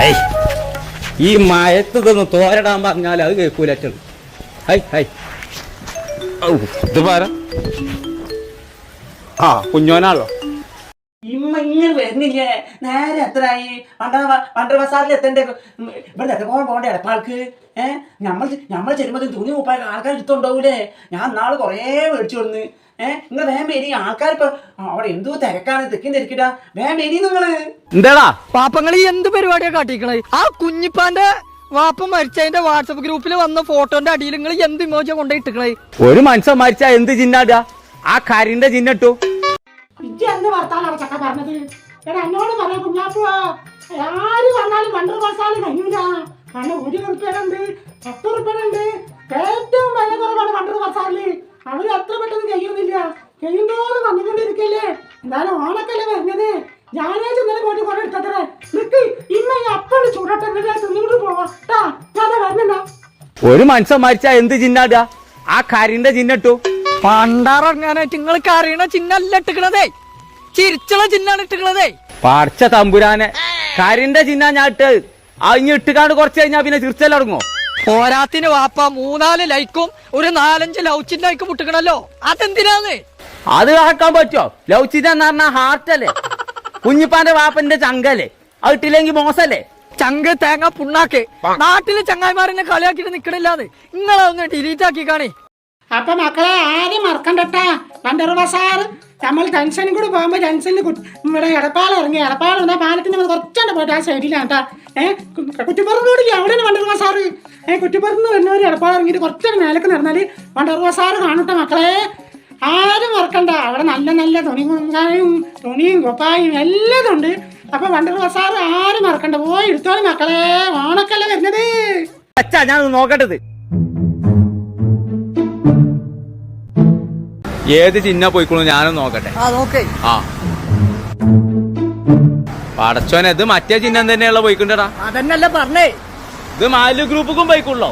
High ഈ മയത്ത് ഇതൊന്ന് തോരടാൻ പറഞ്ഞാൽ അത് കേൾക്കൂലറ്റുള്ളൂ ഹൈ ഹൈ ഔ, ഇത് പാര. ആ കുഞ്ഞോനാണല്ലോ. ഇങ്ങനെ വരുന്നില്ലേ? നേരെ എത്രയായി വണ്ടർ വണ്ടർ ബസാറിൽ എത്തേണ്ട? ഇവിടെ എത്രക്കോളം പോകണ്ടേ എടപ്പാൾക്ക് ഏഹ് നമ്മൾ നമ്മൾ ചെല്ലുമ്പോൾ തുണി മുപ്പായ ആൾക്കാർ എടുത്തുണ്ടാവൂലേ? ഞാൻ നാളെ കുറേ മേടിച്ചു കൊടുന്ന്. ഏഹ് നിങ്ങൾ വേം മേരി ആൾക്കാർ ഇപ്പൊ അവിടെ എന്തോ തിരക്കാണ്. തെക്കും തിരക്കിട്ടാ വേം മേരി നിങ്ങൾ. എന്താടാ? പാപ്പങ്ങൾ ഈ എന്ത് പരിപാടിയാ കാട്ടിക്കണേ ആ കുഞ്ഞിപ്പാന്റെ വാപ്പ മരിച്ചതിന്റെ വാട്സപ്പ് ഗ്രൂപ്പിൽ വന്ന ഫോട്ടോന്റെ അടിയിൽ നിങ്ങൾ എന്ത് ഇമോജ കൊണ്ടേ ഇട്ടിക്കണേ? ഒരു മനുഷ്യൻ മരിച്ച എന്ത് ചിന്നാടാ ആ കരിന്റെ ചിഹ്നിട്ടു ഇജ്ജ് എന്ത് വർത്താനാണ് ചക്ക പറഞ്ഞത്? എടാ എന്നോട് പറയാം കുഞ്ഞാപ്പുവാ. ആര് വന്നാലും പണ്ട് മസാല കഴിയൂല. കാരണം ഒരു ഉറുപ്പ്യുണ്ട് പത്ത് ഉറുപ്പ്യുണ്ട് ഏറ്റവും വില കുറവാണ് വണ്ടർ മസാലിൽ അവർ അത്ര പെട്ടെന്ന് കഴിയുന്നില്ല കഴിയുന്നോറും വന്നുകൊണ്ടിരിക്കല്ലേ. എന്തായാലും ഓണക്കല്ലേ വരുന്നത്. ഞായറാഴ്ച ഇന്നലെ പോയിട്ട് കുറെ എടുത്തത്രേ. നിക്ക് ഇമ്മ ഈ അപ്പഴ് ചൂടട്ടെ. എന്നിട്ട് തിന്നിട്ട് ഞാൻ വരുന്നുണ്ടാ ഒരു മനുഷ്യൻ മരിച്ചാ എന്ത് ചിന്നാടാ? ആ കരിന്റെ ചിഹ്നട്ടു പണ്ടാറങ്ങാനായിട്ട് നിങ്ങൾ കറിയണ ചിഹ്നല്ല ഇട്ടിക്കണതേ. ചിരിച്ചുള്ള ചിഹ്നാണ് ഇട്ടിക്കണതേ പാർച്ച തമ്പുരാനെ കരിന്റെ ചിഹ്ന ഞാൻ ഇട്ട് അഞ്ഞ് ഇട്ടുകാണ്ട് കുറച്ച് കഴിഞ്ഞാ പിന്നെ ചിരിച്ചലടങ്ങോ പോരാത്തിന് വാപ്പ മൂന്നാൽ ലൈക്കും ഒരു നാലഞ്ച് ലവ് ചിഹ്നയ്ക്ക് മുട്ടിക്കണല്ലോ. അതെന്തിനാന്ന്? അത് ആക്കാൻ പറ്റുമോ ലൗചിത എന്ന് പറഞ്ഞാ ഹാർട്ടല്ലേ കുഞ്ഞിപ്പാന്റെ വാപ്പന്റെ ചങ്കല്ലേ? അത് ഇട്ടില്ലെങ്കിൽ മോശല്ലേ? ചങ്ക തേങ്ങ പുണ്ണാക്ക്. നാട്ടിൽ ചങ്ങായിമാരെന്നെ കളിയാക്കിട്ട് നിക്കണില്ലാന്ന്. നിങ്ങളതൊന്ന് ഡിലീറ്റ് ആക്കി കാണേ അപ്പൊ മക്കളെ ആരും മറക്കണ്ടട്ടാ. വണ്ടർ സാറ് നമ്മൾ ജംഗ്ഷനും കൂടി പോകുമ്പോൾ ജംഗ്ഷനിൽ ഇവിടെ എടപ്പാൾ ഇറങ്ങി. എടപ്പാൾ വന്നാ പാലത്തിന് നമ്മൾ കുറച്ചുണ്ട് പോയിട്ട് ആ സൈഡിലാട്ടാ ഏഹ് കുറ്റിപ്പുറം എവിടെയാണ് അവിടെയാണ് സാറ് ഏഹ് കുറ്റിപ്പുറത്ത് വരുന്നവർ എടപ്പാൾ ഇറങ്ങിയിട്ട് കുറച്ചൊരു മേലേക്ക് നടന്നാൽ വണ്ടർ സാറ് കാണട്ടെ മക്കളെ. ആരും മറക്കണ്ട. അവിടെ നല്ല നല്ല തുണി കുങ്കായും തുണിയും കൊപ്പായും എല്ലാം ഉണ്ട് അപ്പൊ വണ്ടർ സാറ് ആരും മറക്കണ്ട. പോയി എടുത്തോളി മക്കളെ. ഓണക്കല്ലേ വരുന്നത്. അച്ഛാ ഞാൻ നോക്കട്ടത്. ഏത് ചിഹ്ന പോയിക്കോളൂ ഞാനും നോക്കട്ടെ. ആ പടച്ചോനെ ഇത് മറ്റേ ചിഹ്നം തന്നെയുള്ള പോയിക്കൊണ്ടടാ. അതന്നല്ല പറഞ്ഞേ. ഇത് മാലു ഗ്രൂപ്പുക്കും പോയിക്കൊള്ളോ?